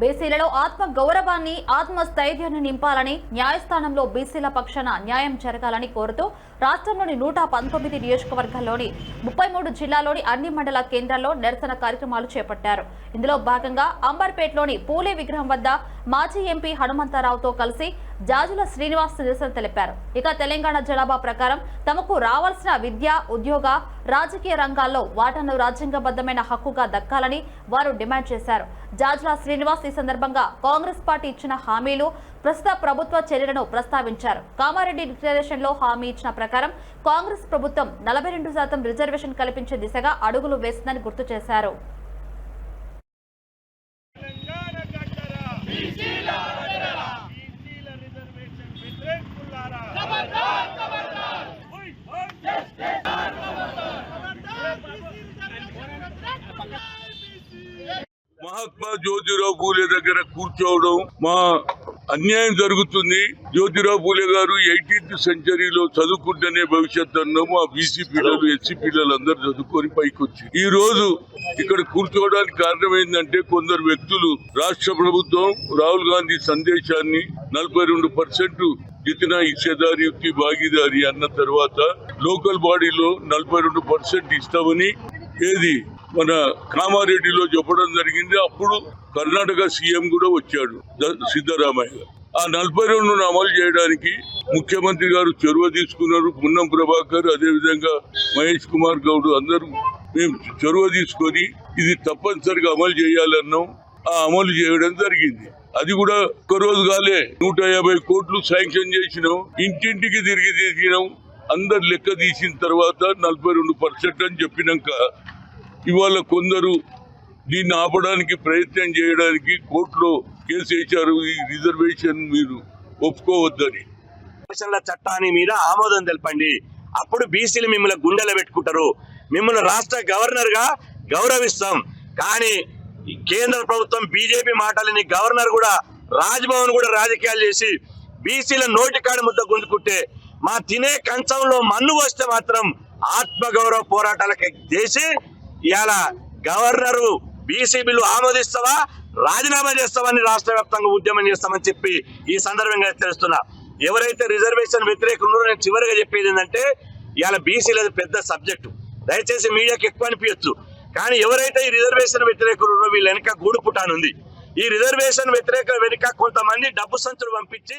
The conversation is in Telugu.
బీసీలలో ఆత్మ గౌరవాన్ని ఆత్మస్థైర్యాన్ని నింపాలని న్యాయస్థానంలో బీసీల పక్షాన న్యాయం జరగాలని కోరుతూ రాష్ట్రంలోని నూట పంతొమ్మిది నియోజకవర్గాల్లోని ముప్పై మూడు జిల్లాలోని అన్ని మండల కేంద్రాల్లో నిరసన కార్యక్రమాలు చేపట్టారు. ఇందులో భాగంగా అంబర్పేటలోని పూలే విగ్రహం వద్ద మాజీ ఎంపీ హనుమంతరావుతో కలిసి జాజుల శ్రీనివాస్ నిరసన తెలిపారు. ఇక తెలంగాణ జనాభా ప్రకారం తమకు రావాల్సిన విద్య ఉద్యోగ రాజకీయ రంగాల్లో వాటాను రాజ్యాంగబద్ధమైన హక్కుగా దక్కాలని వారు డిమాండ్ చేశారు. జాజుల శ్రీనివాస్ ఈ సందర్భంగా కాంగ్రెస్ పార్టీ ఇచ్చిన హామీలు ప్రస్తుత ప్రభుత్వ చర్యలను ప్రస్తావించారు. కామారెడ్డి డిక్లరేషన్లో హామీ ఇచ్చిన ప్రకారం కాంగ్రెస్ ప్రభుత్వం నలభై రెండు శాతం రిజర్వేషన్ కల్పించే దిశగా అడుగులు వేసిందని గుర్తు చేశారు. మహాత్మా జ్యోతిరావు పూలే దగ్గర కూర్చోవడం మా అన్యాయం జరుగుతుంది. జ్యోతిరావు పూలే గారు ఎయిటీన్త్ సెంచరీలో చదువుకుంటేనే భవిష్యత్ అన్నాము. మా బీసీ పిల్లలు ఎస్సీ పిల్లలు అందరు చదువుకొని పైకి వచ్చి. ఈ రోజు ఇక్కడ కూర్చోవడానికి కారణం ఏంటంటే కొందరు వ్యక్తులు రాష్ట్ర ప్రభుత్వం రాహుల్ గాంధీ సందేశాన్ని నలభై రెండు పర్సెంట్ జితిన ఇచ్చేదారి యుక్తి భాగీదారి అన్న తర్వాత లోకల్ బాడీలో నలభై రెండు పర్సెంట్ ఇస్తామని ఏది? మన కామారెడ్డిలో చెప్పడం జరిగింది. అప్పుడు కర్ణాటక సీఎం కూడా వచ్చాడు సిద్ధరామయ్య. ఆ నలభై రెండును అమలు చేయడానికి ముఖ్యమంత్రి గారు చొరవ తీసుకున్నారు. పున్నం ప్రభాకర్ అదేవిధంగా మహేష్ కుమార్ గౌడ్ అందరూ మేము చొరవ తీసుకొని ఇది తప్పనిసరిగా అమలు చేయాలన్నాం. ఆ అమలు చేయడం జరిగింది. అది కూడా ఒక రోజు కాలే నూట యాభై కోట్లు శాంక్షన్ చేసినాం. ఇంటింటికి తిరిగి తీసినాం. అందరు లెక్క తీసిన తర్వాత నలభై రెండు పర్సెంట్ అని చెప్పినాక ఇవాళ కొందరు దీన్ని ఆపడానికి ప్రయత్నం చేయడానికి కోర్టులో కేసు వేశారు. ఈ రిజర్వేషన్ మీరు ఒప్పుకోవద్దని. చట్టాన్ని మీద ఆమోదం తెలపండి. అప్పుడు బీసీలు మిమ్మల్ని గుండెలో పెట్టుకుంటారు. మిమ్మల్ని రాష్ట్ర గవర్నర్గా గౌరవిస్తాం. కానీ కేంద్ర ప్రభుత్వం బీజేపీ మాటలని గవర్నర్ కూడా రాజ్భవన్ కూడా రాజకీయాలు చేసి బీసీల నోటికాడి ముద్ద గుంజుకుంటే మా తినే కంచంలో మన్ను వస్తే మాత్రం ఆత్మగౌరవ పోరాటాలకు చేసి ఇవాళ గవర్నరు బీసీ బిల్లు ఆమోదిస్తావా? రాజీనామా చేస్తామని రాష్ట్ర వ్యాప్తంగా ఉద్యమం చేస్తామని చెప్పి ఈ సందర్భంగా తెలుస్తున్నా ఎవరైతే రిజర్వేషన్ వ్యతిరేకున్నారో నేను చివరిగా చెప్పేది ఏంటంటే ఇవాళ బీసీలది పెద్ద సబ్జెక్టు. దయచేసి మీడియాకి ఎక్కువ అనిపించచ్చు కానీ ఎవరైతే ఈ రిజర్వేషన్ వ్యతిరేకులున్నారో వీళ్ళ వెనుక గూడు పుటానుంది ఈ రిజర్వేషన్ వ్యతిరేక వెనుక కొంతమంది డబ్బు సంచులు పంపించి